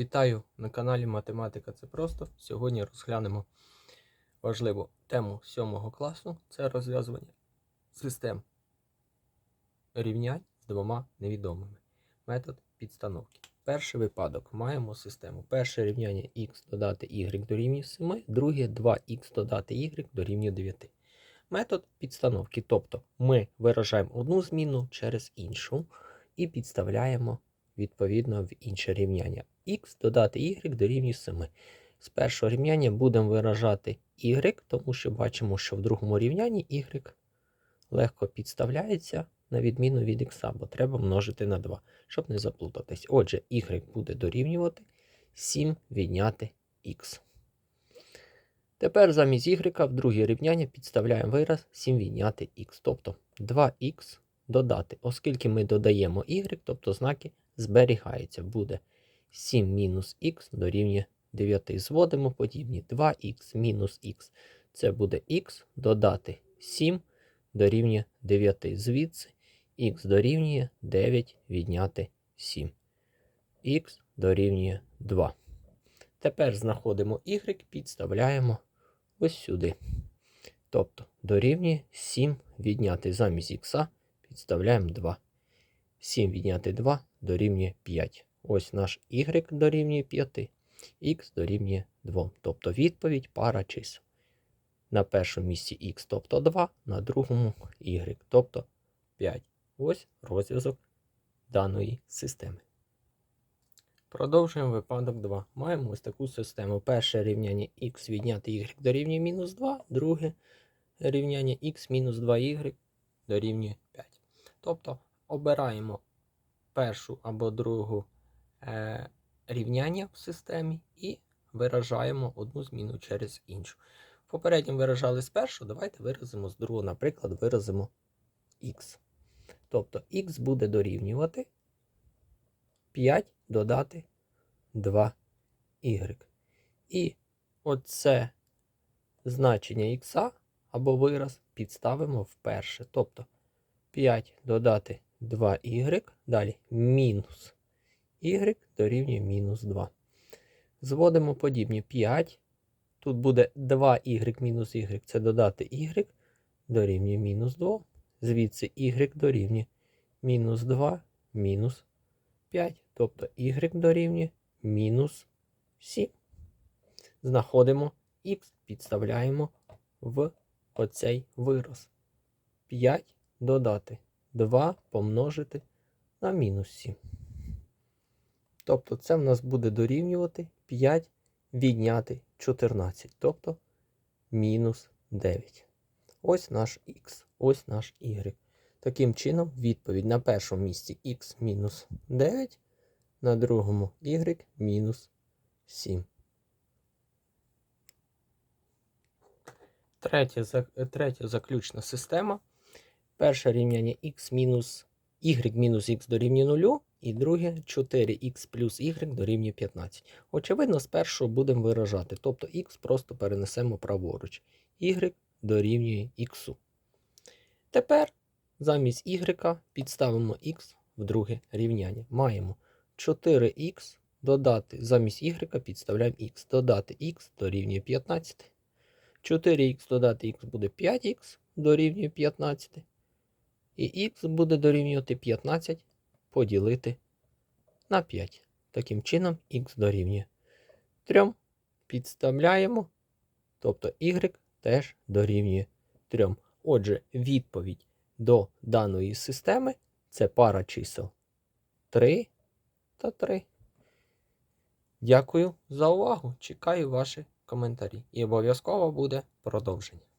Вітаю на каналі Математика Це Просто. Сьогодні розглянемо важливу тему 7 класу це розв'язування систем рівнянь з двома невідомими. Метод підстановки. Перший випадок маємо систему. Перше рівняння х додати y дорівнює 7, друге 2х додати y дорівнює 9. Метод підстановки. Тобто ми виражаємо одну зміну через іншу і підставляємо відповідно в інше рівняння. Х додати y дорівнює 7. З першого рівняння будемо виражати y, тому що бачимо, що в другому рівнянні y легко підставляється на відміну від х, бо треба множити на 2, щоб не заплутатись. Отже, y буде дорівнювати 7 відняти х. Тепер замість y в друге рівняння підставляємо вираз 7 відняти х, тобто 2х додати. Оскільки ми додаємо y, тобто знаки зберігаються. Буде 7 мінус х дорівнює 9. Зводимо подібні 2х мінус х. Це буде х додати 7 дорівнює 9. Звідси х дорівнює 9 відняти 7. х дорівнює 2. Тепер знаходимо y, підставляємо ось сюди. Тобто дорівнює 7 відняти замість х, підставляємо 2. 7 відняти 2 дорівнює 5. Ось наш y дорівнює 5, х дорівнює 2. Тобто відповідь пара чисел. На першому місці х, тобто 2, на другому y, тобто 5. Ось розв'язок даної системи. Продовжуємо випадок 2. Маємо ось таку систему. Перше рівняння х відняти y дорівнює мінус 2, друге рівняння х мінус 2y дорівнює 5. Тобто обираємо першу або другу рівняння в системі і виражаємо одну зміну через іншу. Попередньо виражали з першого, давайте виразимо з другого, наприклад, виразимо х. Тобто х буде дорівнювати 5 додати 2y. І оце значення х або вираз підставимо вперше. Тобто 5 додати 2y, далі мінус y дорівнює мінус 2. Зводимо подібні 5. Тут буде 2y мінус y, це додати y дорівнює мінус 2. Звідси y дорівнює мінус 2 мінус 5. Тобто y дорівнює мінус 7. Знаходимо х, підставляємо в оцей вираз. 5 додати 2 помножити на мінус 7. Тобто це в нас буде дорівнювати 5 відняти 14, тобто мінус 9. Ось наш х, ось наш y. Таким чином, відповідь на першому місці х мінус 9, на другому y мінус 7. Третя, третя заключна система. Перше рівняння х мінус y мінус х дорівнює 0, і друге 4х плюс y дорівнює 15. Очевидно, спершу будемо виражати, тобто х просто перенесемо праворуч. y дорівнює х. Тепер замість y підставимо х в друге рівняння. Маємо 4х додати замість y підставляємо х. Додати х дорівнює 15. 4х додати х буде 5х дорівнює 15. І х буде дорівнювати 15 поділити на 5. Таким чином, х дорівнює 3. Підставляємо. Тобто y теж дорівнює 3. Отже, відповідь до даної системи це пара чисел 3 та 3. Дякую за увагу. Чекаю ваші коментарі. І обов'язково буде продовження.